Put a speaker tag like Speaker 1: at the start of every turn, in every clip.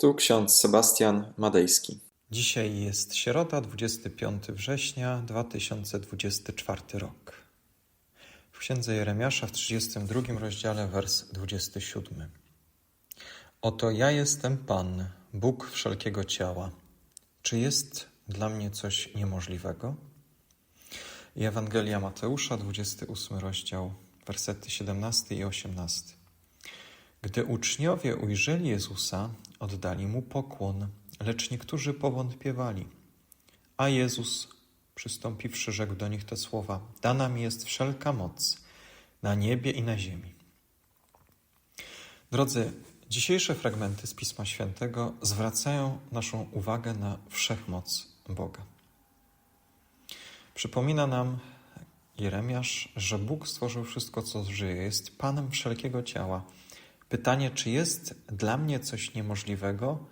Speaker 1: Tu ksiądz Sebastian Madejski.
Speaker 2: Dzisiaj jest środa, 25 września 2024 rok. W księdze Jeremiasza w 32 rozdziale, wers 27. Oto ja jestem Pan, Bóg wszelkiego ciała. Czy jest dla mnie coś niemożliwego? I Ewangelia Mateusza, 28 rozdział, wersety 17 i 18. Gdy uczniowie ujrzeli Jezusa, oddali mu pokłon, lecz niektórzy powątpiewali. A Jezus, przystąpiwszy, rzekł do nich te słowa: Dana mi jest wszelka moc na niebie i na ziemi. Drodzy, dzisiejsze fragmenty z Pisma Świętego zwracają naszą uwagę na wszechmoc Boga. Przypomina nam Jeremiasz, że Bóg stworzył wszystko, co żyje, jest Panem wszelkiego ciała. Pytanie, czy jest dla mnie coś niemożliwego,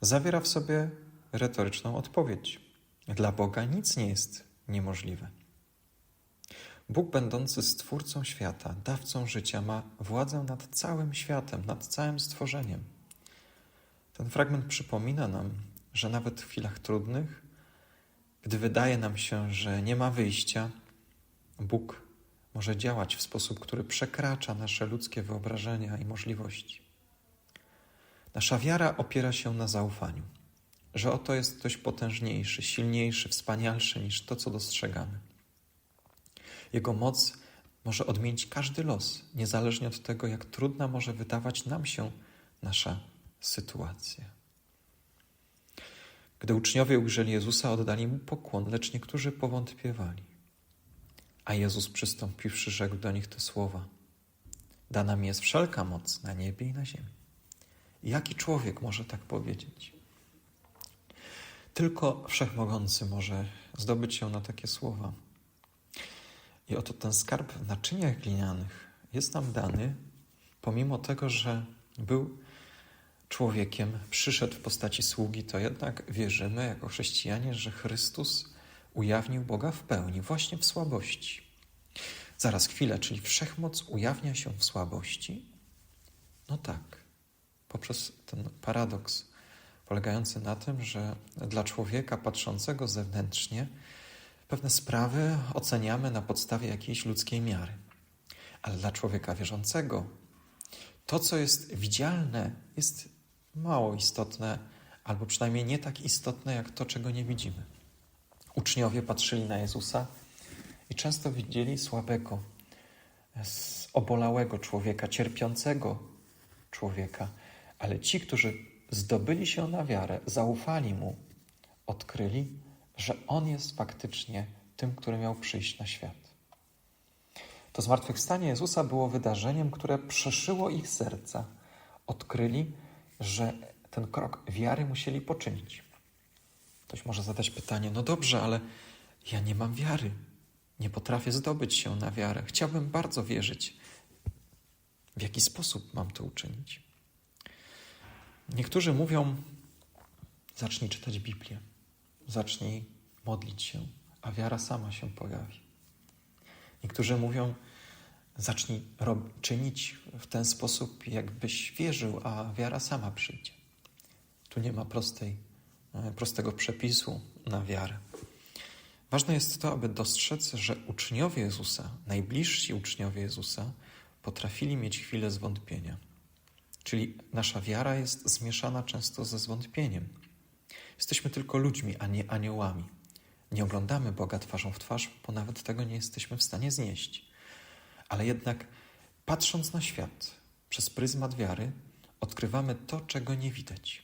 Speaker 2: zawiera w sobie retoryczną odpowiedź. Dla Boga nic nie jest niemożliwe. Bóg, będący stwórcą świata, dawcą życia, ma władzę nad całym światem, nad całym stworzeniem. Ten fragment przypomina nam, że nawet w chwilach trudnych, gdy wydaje nam się, że nie ma wyjścia, Bóg może działać w sposób, który przekracza nasze ludzkie wyobrażenia i możliwości. Nasza wiara opiera się na zaufaniu, że oto jest ktoś potężniejszy, silniejszy, wspanialszy niż to, co dostrzegamy. Jego moc może odmienić każdy los, niezależnie od tego, jak trudna może wydawać nam się nasza sytuacja. Gdy uczniowie ujrzeli Jezusa, oddali mu pokłon, lecz niektórzy powątpiewali. A Jezus przystąpiwszy, rzekł do nich te słowa: Dana mi jest wszelka moc na niebie i na ziemi. Jaki człowiek może tak powiedzieć? Tylko wszechmogący może zdobyć się na takie słowa. I oto ten skarb w naczyniach glinianych jest nam dany, pomimo tego, że był człowiekiem, przyszedł w postaci sługi, to jednak wierzymy jako chrześcijanie, że Chrystus ujawnił Boga w pełni, właśnie w słabości. Zaraz chwilę, czyli wszechmoc ujawnia się w słabości? No tak, poprzez ten paradoks polegający na tym, że dla człowieka patrzącego zewnętrznie pewne sprawy oceniamy na podstawie jakiejś ludzkiej miary. Ale dla człowieka wierzącego to, co jest widzialne, jest mało istotne, albo przynajmniej nie tak istotne, jak to, czego nie widzimy. Uczniowie patrzyli na Jezusa i często widzieli słabego, obolałego człowieka, cierpiącego człowieka, ale ci, którzy zdobyli się na wiarę, zaufali mu, odkryli, że on jest faktycznie tym, który miał przyjść na świat. To zmartwychwstanie Jezusa było wydarzeniem, które przeszyło ich serca. Odkryli, że ten krok wiary musieli poczynić. Ktoś może zadać pytanie: No dobrze, ale ja nie mam wiary. Nie potrafię zdobyć się na wiarę. Chciałbym bardzo wierzyć. W jaki sposób mam to uczynić? Niektórzy mówią: zacznij czytać Biblię, zacznij modlić się, a wiara sama się pojawi. Niektórzy mówią: zacznij czynić w ten sposób, jakbyś wierzył, a wiara sama przyjdzie. Tu nie ma prostej, prostego przepisu na wiarę. Ważne jest to, aby dostrzec, że uczniowie Jezusa, najbliżsi uczniowie Jezusa, potrafili mieć chwilę zwątpienia. Czyli nasza wiara jest zmieszana często ze zwątpieniem. Jesteśmy tylko ludźmi, a nie aniołami. Nie oglądamy Boga twarzą w twarz, bo nawet tego nie jesteśmy w stanie znieść. Ale jednak, patrząc na świat przez pryzmat wiary, odkrywamy to, czego nie widać.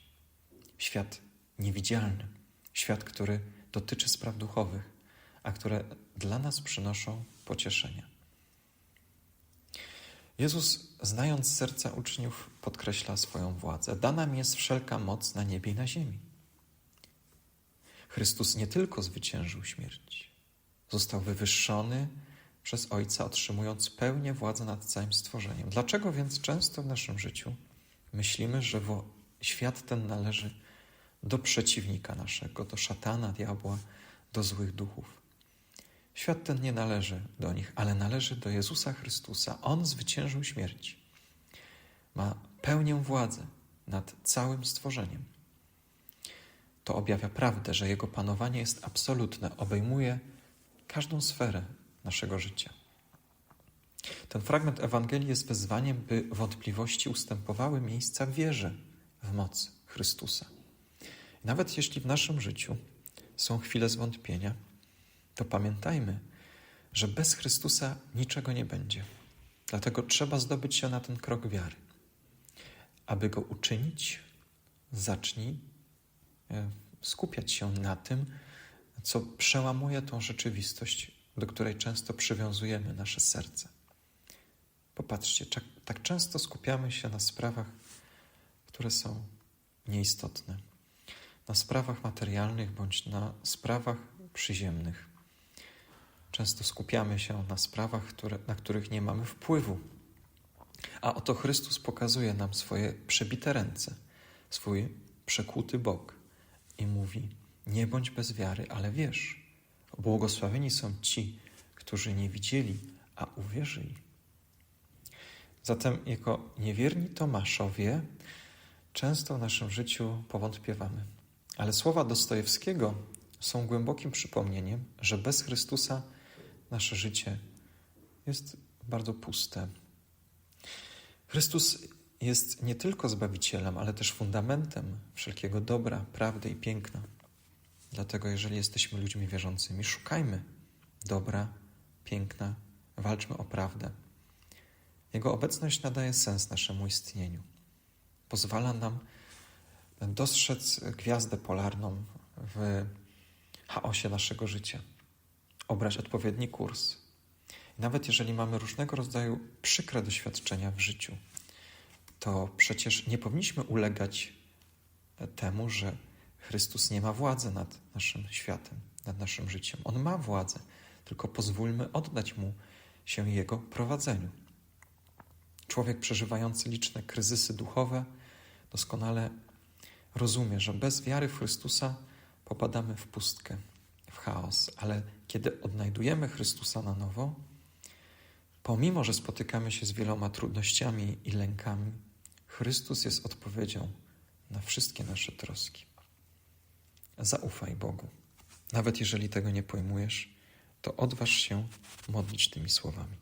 Speaker 2: Świat niewidzialny, świat, który dotyczy spraw duchowych, a które dla nas przynoszą pocieszenia. Jezus, znając serca uczniów, podkreśla swoją władzę. Dana mi jest wszelka moc na niebie i na ziemi. Chrystus nie tylko zwyciężył śmierć, został wywyższony przez Ojca, otrzymując pełnię władzy nad całym stworzeniem. Dlaczego więc często w naszym życiu myślimy, że świat ten należy do przeciwnika naszego, do szatana, diabła, do złych duchów? Świat ten nie należy do nich, ale należy do Jezusa Chrystusa. On zwyciężył śmierć. Ma pełnię władzy nad całym stworzeniem. To objawia prawdę, że Jego panowanie jest absolutne, obejmuje każdą sferę naszego życia. Ten fragment Ewangelii jest wezwaniem, by wątpliwości ustępowały miejsca wierze w moc Chrystusa. Nawet jeśli w naszym życiu są chwile zwątpienia, to pamiętajmy, że bez Chrystusa niczego nie będzie. Dlatego trzeba zdobyć się na ten krok wiary. Aby go uczynić, zacznij e, skupiać się na tym, co przełamuje tą rzeczywistość, do której często przywiązujemy nasze serce. Popatrzcie, tak często skupiamy się na sprawach, które są nieistotne, na sprawach materialnych bądź na sprawach przyziemnych. Często skupiamy się na sprawach, które, na których nie mamy wpływu. A oto Chrystus pokazuje nam swoje przebite ręce, swój przekłuty bok i mówi: Nie bądź bez wiary, ale wierz. Błogosławieni są ci, którzy nie widzieli, a uwierzyli. Zatem, jako niewierni Tomaszowie, często w naszym życiu powątpiewamy. Ale słowa Dostojewskiego są głębokim przypomnieniem, że bez Chrystusa nasze życie jest bardzo puste. Chrystus jest nie tylko zbawicielem, ale też fundamentem wszelkiego dobra, prawdy i piękna. Dlatego, jeżeli jesteśmy ludźmi wierzącymi, szukajmy dobra, piękna, walczmy o prawdę. Jego obecność nadaje sens naszemu istnieniu. Pozwala nam dostrzec gwiazdę polarną w chaosie naszego życia, obrać odpowiedni kurs. Nawet jeżeli mamy różnego rodzaju przykre doświadczenia w życiu, to przecież nie powinniśmy ulegać temu, że Chrystus nie ma władzy nad naszym światem, nad naszym życiem. On ma władzę, tylko pozwólmy oddać mu się Jego prowadzeniu. Człowiek przeżywający liczne kryzysy duchowe doskonale rozumie, że bez wiary w Chrystusa popadamy w pustkę, w chaos, ale kiedy odnajdujemy Chrystusa na nowo, pomimo że spotykamy się z wieloma trudnościami i lękami, Chrystus jest odpowiedzią na wszystkie nasze troski. Zaufaj Bogu. Nawet jeżeli tego nie pojmujesz, to odważ się modlić tymi słowami.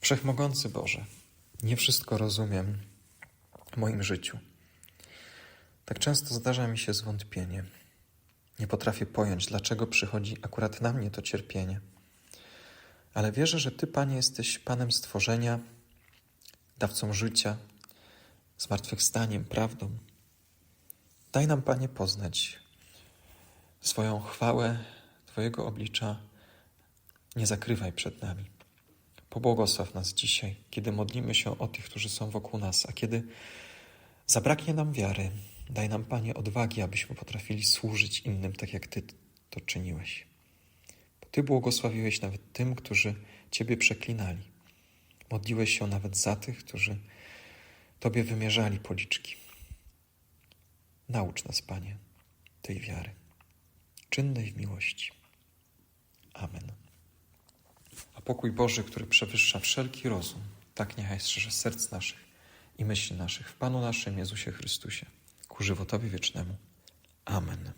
Speaker 2: Wszechmogący Boże, nie wszystko rozumiem w moim życiu. Tak często zdarza mi się zwątpienie. Nie potrafię pojąć, dlaczego przychodzi akurat na mnie to cierpienie. Ale wierzę, że Ty, Panie, jesteś Panem stworzenia, dawcą życia, zmartwychwstaniem, prawdą. Daj nam, Panie, poznać swoją chwałę Twojego oblicza. Nie zakrywaj przed nami. Pobłogosław nas dzisiaj, kiedy modlimy się o tych, którzy są wokół nas, a kiedy zabraknie nam wiary, daj nam, Panie, odwagi, abyśmy potrafili służyć innym tak, jak Ty to czyniłeś. Bo Ty błogosławiłeś nawet tym, którzy Ciebie przeklinali. Modliłeś się nawet za tych, którzy Tobie wymierzali policzki. Naucz nas, Panie, tej wiary, czynnej w miłości. Amen. A pokój Boży, który przewyższa wszelki rozum, tak niechaj strzeże serc naszych i myśli naszych w Panu naszym Jezusie Chrystusie, ku żywotowi wiecznemu. Amen.